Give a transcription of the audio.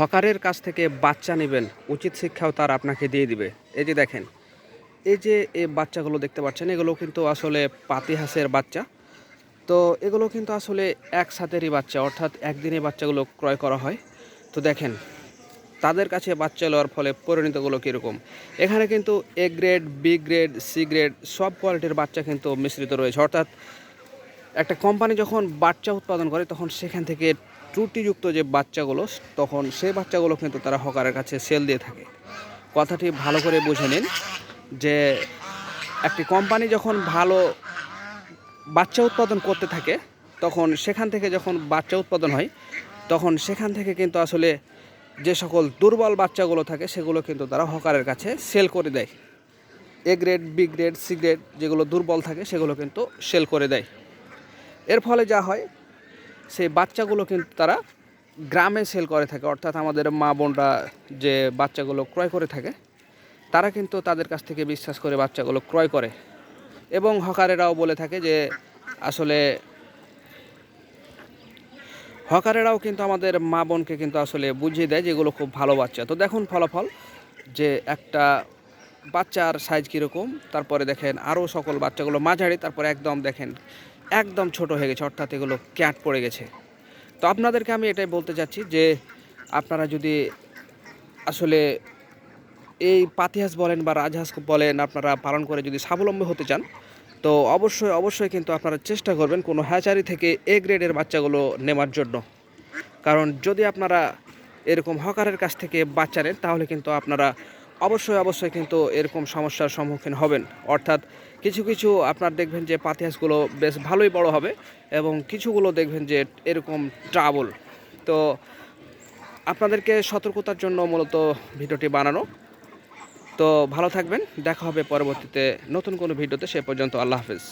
হকারের কাছ থেকে বাচ্চা নেবেন, উচিত শিক্ষাও তার আপনাকে দিয়ে দিবে। এই যে দেখেন, এই যে এই বাচ্চাগুলো দেখতে পাচ্ছেন, এগুলো কিন্তু আসলে পাতিহাসের বাচ্চা। তো এগুলো কিন্তু আসলে একসাথেরই বাচ্চা, অর্থাৎ একদিনে বাচ্চাগুলো ক্রয় করা হয়। তো দেখেন, তাদের কাছে বাচ্চা লওয়ার ফলে পরিণতগুলো কীরকম। এখানে কিন্তু A grade B grade C grade সব কোয়ালিটির বাচ্চা কিন্তু মিশ্রিত রয়েছে। অর্থাৎ একটা কোম্পানি যখন বাচ্চা উৎপাদন করে, তখন সেখান থেকে ত্রুটিযুক্ত যে বাচ্চাগুলো, তখন সেই বাচ্চাগুলো কিন্তু তারা হকারের কাছে সেল দিয়ে থাকে। কথাটি ভালো করে বুঝে নিন যে একটি কোম্পানি যখন ভালো বাচ্চা উৎপাদন করতে থাকে, তখন সেখান থেকে যখন বাচ্চা উৎপাদন হয়, তখন সেখান থেকে কিন্তু আসলে যে সকল দুর্বল বাচ্চাগুলো থাকে, সেগুলো কিন্তু তারা হকারের কাছে সেল করে দেয়। A grade B grade C grade যেগুলো দুর্বল থাকে, সেগুলো কিন্তু সেল করে দেয়। এর ফলে যা হয় সেই বাচ্চাগুলো কিন্তু তারা গ্রামে সেল করে থাকে। অর্থাৎ আমাদের মা বোনরা যে বাচ্চাগুলো ক্রয় করে থাকে, তারা কিন্তু তাদের কাছ থেকে বিশ্বাস করে বাচ্চাগুলো ক্রয় করে। এবং হকারেরাও বলে থাকে যে, আসলে হকারেরাও কিন্তু আমাদের মা বোনকে কিন্তু আসলে বুঝিয়ে দেয় যেগুলো খুব ভালো বাচ্চা। তো দেখুন ফলাফল যে একটা বাচ্চার সাইজ কীরকম, তারপরে দেখেন আরও সকল বাচ্চাগুলো মাঝারি, তারপরে একদম দেখেন একদম ছোট হয়ে গেছে, অর্থাৎ এগুলো ক্যাট পড়ে গেছে। তো আপনাদেরকে আমি এটাই বলতে চাচ্ছি যে, আপনারা যদি আসলে এই পাতিহাস বলেন বা রাজহাঁস বলেন, আপনারা পালন করে যদি স্বাবলম্বী হতে চান, তো অবশ্যই অবশ্যই কিন্তু আপনারা চেষ্টা করবেন কোনো হ্যাচারি থেকে এ গ্রেডের বাচ্চাগুলো নেওয়ার জন্য। কারণ যদি আপনারা এরকম হকারের কাছ থেকে বাচ্চা নেন, তাহলে কিন্তু আপনারা অবশ্যই অবশ্যই কিন্তু এরকম সমস্যার সম্মুখীন হবেন। অর্থাৎ কিছু কিছু আপনার দেখবেন যে পাতিহাসগুলো বেশ ভালোই বড় হবে এবং কিছুগুলো দেখবেন যে এরকম ট্রাবল। তো আপনাদেরকে সতর্কতার জন্য মূলত ভিডিওটি বানানো। তো ভালো থাকবেন, দেখা হবে পরবর্তীতে নতুন কোনো ভিডিওতে, সে পর্যন্ত আল্লাহ হাফেজ।